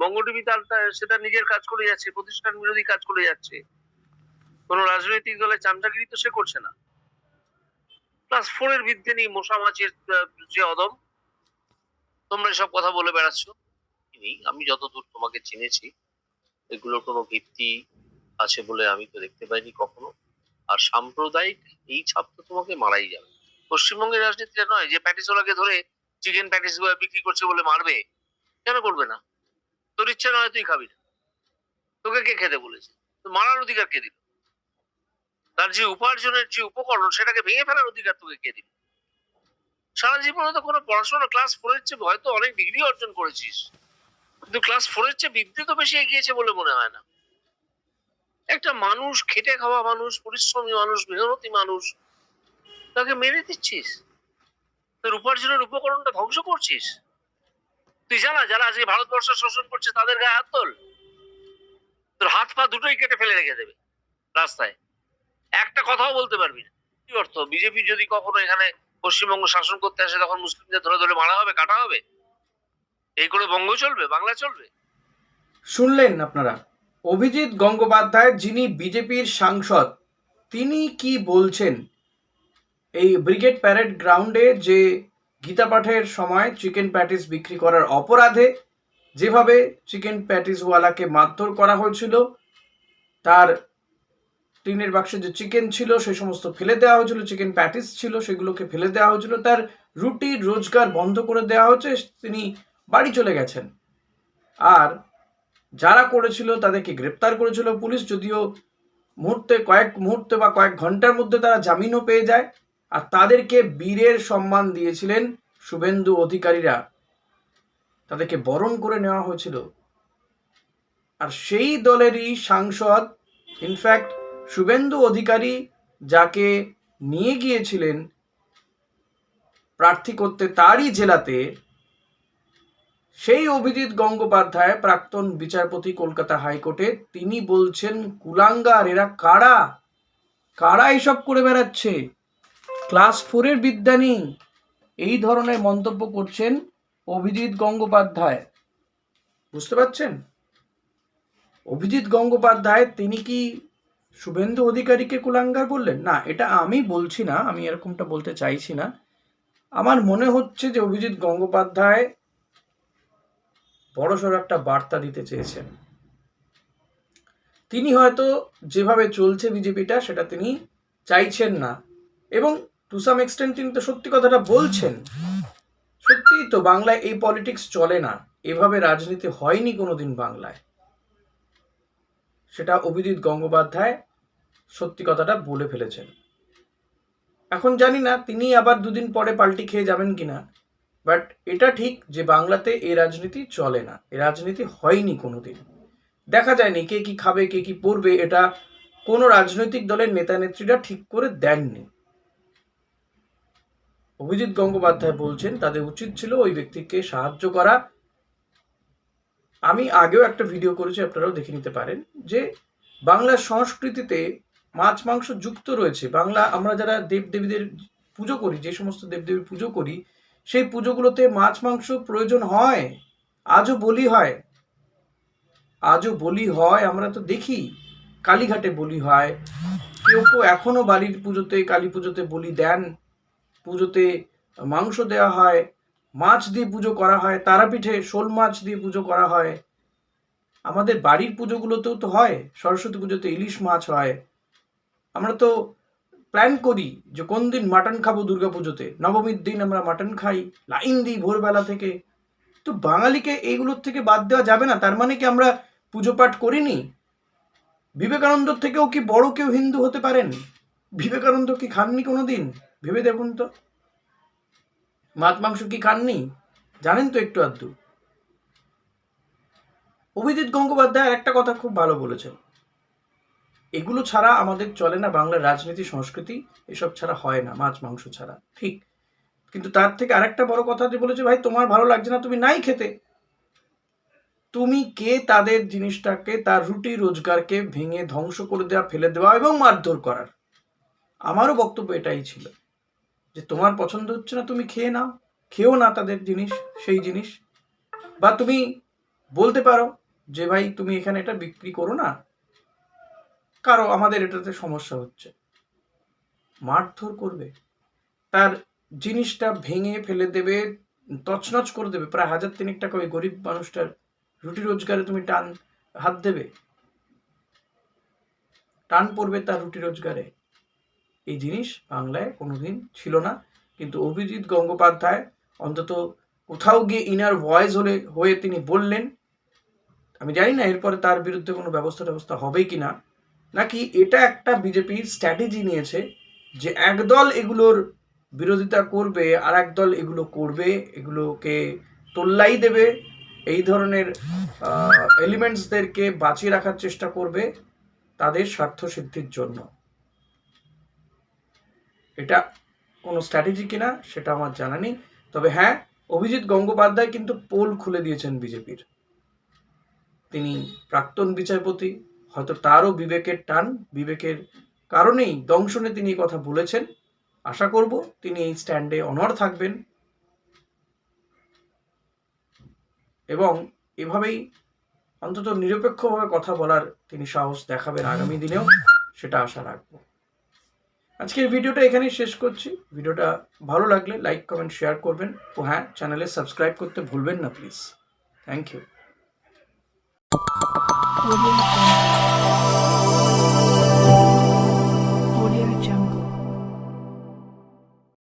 বঙ্গ তার সেটা নিজের কাজ করে যাচ্ছে, প্রতিষ্ঠান বিরোধী কাজ করে যাচ্ছে। কোন রাজনৈতিক দলের চামচাগিরি তো সে করছে না। বিদ্যে নেই মশা মাছের যে অদম। তোমরা কথা বলে বেড়াচ্ছ? আমি যতদূর তোমাকে চিনেছি, এগুলোর কোনো ভিত্তি আছে বলে আমি তো দেখতে পাইনি কখনো। আর সাম্প্রদায়িক এই ছাপ তো তোমাকে মারাই যাবে। পশ্চিমবঙ্গের রাজনীতিটা নয়, যে প্যাটিসওয়ালাকে ধরে চিকেন প্যাটিস বিক্রি করছে বলে মারবে, কেন করবে না? তোর ইচ্ছা নয় তুই খাবি না। তোকে কে খেতে বলেছে? মারার অধিকার কে দিল তার যে উপার্জনের যে উপকরণ, সেটাকে ভেঙে ফেলার অধিকার তোকে কে দিল সারা জীবনে তো কোনো পড়াশোনা ক্লাস ফোরের চেয়ে হয়তো অনেক ডিগ্রি অর্জন করেছিস। কিন্তু ক্লাস ফোরের চেয়ে বিদ্যে তো বেশি এগিয়েছে বলে মনে হয় না। একটা মানুষ, খেটে খাওয়া মানুষ, পরিশ্রমী মানুষ, মেহনতি মানুষ, তাকে মেরে দিচ্ছিস? তোর উপার্জনের উপকরণটা ধ্বংস করছিস? তুই জানা, যারা আজকে ভারতবর্ষ শোষণ করছে, তাদের গায়ে হাত তোল। তোর হাত পা দুটোই কেটে ফেলে রেখে দেবে, রাস্তায়। একটা কথাও বলতে পারবি না। কি অর্থ? বিজেপি যদি কখনো এখানে পশ্চিমবঙ্গ শাসন করতে আসে, তখন মুসলিমদের ধরে ধরে মারা হবে, কাটা হবে? এই করে বঙ্গ চলবে? বাংলা চলবে? শুনলেন আপনারা, অভিজিৎ গঙ্গোপাধ্যায় যিনি বিজেপির সাংসদ, তিনি কি বলছেন? এই ব্রিগেড প্যারেড গ্রাউন্ডে যে গীতা পাঠের সময় চিকেন প্যাটিস বিক্রি করার অপরাধে যেভাবে চিকেন প্যাটিসওয়ালাকে মারধর করা হয়েছিল, তার টিনের বাক্সে যে চিকেন ছিল সেই সমস্ত ফেলে দেওয়া হয়েছিল চিকেন প্যাটিস ছিল, সেগুলোকে ফেলে দেওয়া হয়েছিল, তার রুটি রোজগার বন্ধ করে দেওয়া হয়েছে, তিনি বাড়ি চলে গেছেন। আর যারা করেছিল, তাদেরকে গ্রেপ্তার করেছিল পুলিশ, যদিও মুহূর্তে কয়েক, মুহূর্তে বা কয়েক ঘণ্টার মধ্যে তারা জামিনও পেয়ে যায়। আর তাদেরকে বীরের সম্মান দিয়েছিলেন শুভেন্দু অধিকারীরা। তাদেরকে বরণ করে নেওয়া হয়েছিল। আর সেই দলেরই সাংসদ ইনফ্যাক্ট শুভেন্দু অধিকারী যাকে নিয়ে গিয়েছিলেন প্রার্থী করতে তারই জেলাতে, সেই অভিজিৎ গঙ্গোপাধ্যায়, প্রাক্তন বিচারপতি কলকাতা হাইকোর্টে, তিনি বলছেন, কুলাঙ্গার, এরা কারা? কারা এসব করে বেড়াচ্ছে? ক্লাস ফোরের বিদ্যা নেই এই ধরনের মন্তব্য করছেন অভিজিৎ গঙ্গোপাধ্যায়। বুঝতে পারছেন? অভিজিৎ গঙ্গোপাধ্যায়, তিনি কি শুভেন্দু অধিকারীকে কুলাঙ্গার বললেন? না, এটা আমি বলছি না, আমি এরকমটা বলতে চাইছি না। আমার মনে হচ্ছে যে অভিজিৎ গঙ্গোপাধ্যায় বড়সড় একটা বার্তা দিতে চেয়েছেন। তিনি হয়তো যেভাবে চলছে বিজেপিটা, সেটা তিনি চাইছেন না। এবং টু সাম এক্সটেন্ট তিনি তো সত্যি কথাটা বলছেন। সত্যিই তো বাংলায় এই পলিটিক্স চলে না। এভাবে রাজনীতি হয়নি কোনোদিন বাংলায়। সেটা অভিজিৎ গঙ্গোপাধ্যায় সত্যি কথাটা বলে ফেলেছেন। এখন জানি না তিনি আবার দুদিন পরে পাল্টি খেয়ে যাবেন কিনা। বাট এটা ঠিক যে বাংলাতে এই রাজনীতি চলে না। এই রাজনীতি হয়নি কোনোদিন। দেখা যায়নি কে কি খাবে, কে কি পড়বে এটা কোনো রাজনৈতিক দলের নেতা নেত্রীরা ঠিক করে দেননি। অভিজিৎ গঙ্গোপাধ্যায় বলছেন, তাদের উচিত ছিল ওই ব্যক্তিকে সাহায্য করা। আমি আগেও একটা ভিডিও করেছি, আপনারাও দেখে নিতে পারেন, যে বাংলার সংস্কৃতিতে মাছ মাংস যুক্ত রয়েছে। বাংলা, আমরা যারা দেব দেবীদের পুজো করি, যে সমস্ত দেবদেবীর পুজো করি, সেই পুজোগুলোতে মাছ মাংস প্রয়োজন হয়, আজও বলি হয়। আজও বলি হয়, আমরা তো দেখি, কালীঘাটে বলি হয়। কেউ কেউ এখনও বাড়ির পুজোতে, কালী পুজোতে বলি দেন। পুজোতে মাংস দেওয়া হয়, মাছ দিয়ে পুজো করা হয়, তারাপীঠে শোল মাছ দিয়ে পুজো করা হয়। আমাদের বাড়ির পুজোগুলোতেও তো হয়, সরস্বতী পুজোতে ইলিশ মাছ হয়। আমরা তো প্ল্যান করি যে কোন দিন মাটন খাব দুর্গা পুজোতে। নবমীর দিন আমরা মাটন খাই, লাইন দিই ভোরবেলা থেকে। তো বাঙালিকে এইগুলোর থেকে বাদ দেওয়া যাবে না, তার মানে কি আমরা পুজো পাঠ করিনি? বিবেকানন্দর থেকেও কি বড় কেউ হিন্দু হতে পারেন? বিবেকানন্দ কি খাননি কোনো দিন ভেবে দেখুন তো। মাছ, মাংস কি খাননি? জানেন তো একটু আধটু। অভিজিৎ গঙ্গোপাধ্যায় আর একটা কথা খুব ভালো বলেছেন। এগুলো ছাড়া আমাদের চলে না বাংলার রাজনীতি, সংস্কৃতি, এসব ছাড়া হয় না, মাছ, মাংস ছাড়া। ঠিক। কিন্তু তার থেকে আরেকটা বড় কথা যে বলেছে, ভাই, তোমার ভালো লাগছে না, তুমি নাই খেতে। তুমি কে তাদের জিনিসটাকে, তার রুটি রোজগারকে ভেঙে ধ্বংস করে দেওয়া ফেলে দেওয়া এবং মারধর করার? আমারও বক্তব্য এটাই ছিল। যে তোমার পছন্দ হচ্ছে না, তুমি খেয়ে নাও। খেয়েও না তাদের জিনিস, সেই জিনিস। বা তুমি বলতে পারো যে, ভাই, তুমি এখানে এটা বিক্রি করো না। কারও আমাদের এটাতে সমস্যা হচ্ছে। মারধর করবে। তার জিনিসটা ভেঙে ফেলে দেবে, তছনছ করে দেবে। প্রায় হাজার তিনেক টাকা ওই গরিব মানুষটার রুটি রোজগারে তুমি টান, হাত দেবে। টান পড়বে তার রুটি রোজগারে। এই জিনিস বাংলায় কোনোদিন ছিল না। কিন্তু অভিজিৎ গঙ্গোপাধ্যায় অন্তত কোথাও গিয়ে ইনার ভয়েস হলে, হয়ে তিনি বললেন, আমি জানি না এরপরে তার বিরুদ্ধে কোনো ব্যবস্থা ব্যবস্থা হবে কি না নাকি এটা একটা বিজেপির স্ট্র্যাটেজি নিয়েছে যে একদল এগুলোর বিরোধিতা করবে আর একদল এগুলো করবে, এগুলোকে তোল্লাই দেবে, এই ধরনের এলিমেন্টসদেরকে বাঁচিয়ে রাখার চেষ্টা করবে তাদের স্বার্থ সিদ্ধির জন্য। এটা কোনো স্ট্র্যাটেজি কিনা সেটা আমার জানা নেই। তবে হ্যাঁ অভিজিৎ গঙ্গোপাধ্যায় কিন্তু পোল খুলে দিয়েছেন বিজেপির। তিনি প্রাক্তন বিচারপতি, হয়তো তারও বিবেকের টান, বিবেকের কারণেই দংশনে তিনি কথা বলেছেন। আশা করব তিনি এই স্ট্যান্ডে অনর থাকবেন। এবং এভাবেই অন্তত নিরপেক্ষভাবে কথা বলার তিনি সাহস দেখাবেন আগামী দিনেও, সেটা আশা রাখব। আজকের ভিডিওটা এখানেই শেষ করছি। ভিডিওটা ভালো লাগলে লাইক কমেন্ট শেয়ার করবেন। ও হ্যাঁ চ্যানেলে সাবস্ক্রাইব করতে ভুলবেন না প্লিজ থ্যাংক ইউ.